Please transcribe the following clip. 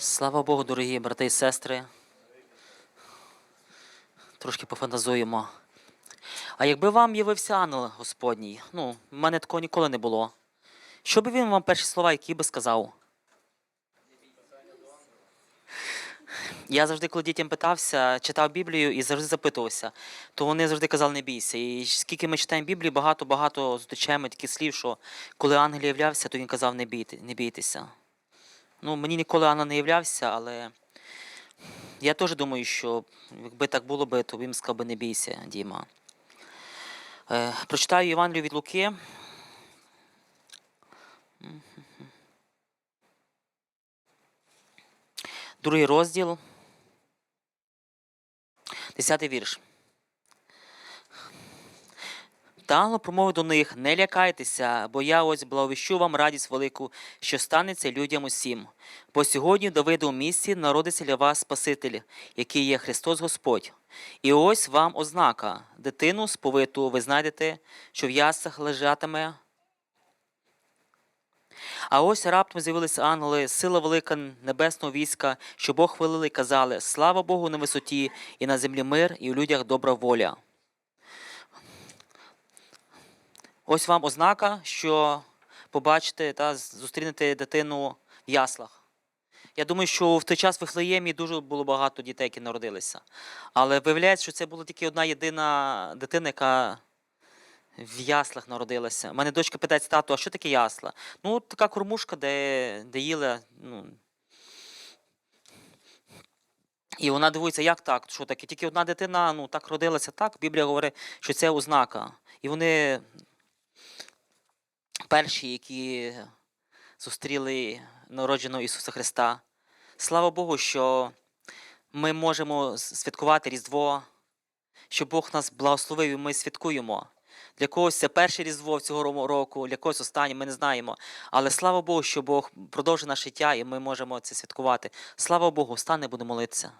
Слава Богу, дорогі брати і сестри. Трошки пофантазуємо. А якби вам явився ангел Господній, ну, в мене такого ніколи не було. Що би він вам перші слова, які би сказав? Я завжди, коли дітям питався, читав Біблію і завжди запитувався, то вони завжди казали, не бійся. І скільки ми читаємо Біблію, багато-багато зустрічаємо таких слів, що коли ангел являвся, то він казав, не, бійте, не бійтеся. Ну, мені ніколи ангел не являвся, але я теж думаю, що якби так було би, то він сказав би, не бійся, Діма. Е, прочитаю Євангелію від Луки. Другий розділ. Десятий вірш. Та ангел промовив до них: Не лякайтеся, бо я ось благовіщу вам радість велику, що станеться людям усім. Бо сьогодні в Давиду місці народиться для вас Спаситель, який є Христос Господь. І ось вам ознака: дитину сповиту ви знайдете, що в яслах лежатиме. А ось раптом з'явилися ангели, сила велика небесного війська, що Бог хвалили і казали: Слава Богу на висоті, і на землі мир, і у людях добра воля. Ось вам ознака, що побачите та зустрінете дитину в яслах. Я думаю, що в той час в Вифлеємі дуже було багато дітей, які народилися. Але виявляється, що це була тільки одна єдина дитина, яка в яслах народилася. У мене дочка питається, тату, а що таке ясла? Ну, така кормушка, де, де їла. Ну, і вона дивується, як так? Що таке? Тільки одна дитина ну, так родилася, так. Біблія говорить, що це ознака. І вони перші, які зустріли народженого Ісуса Христа. Слава Богу, що ми можемо святкувати Різдво, що Бог нас благословив і ми святкуємо. Для когось це перше Різдво цього року, для когось останнє, ми не знаємо. Але слава Богу, що Бог продовжує наше життя і ми можемо це святкувати. Слава Богу, стане, будемо молитися.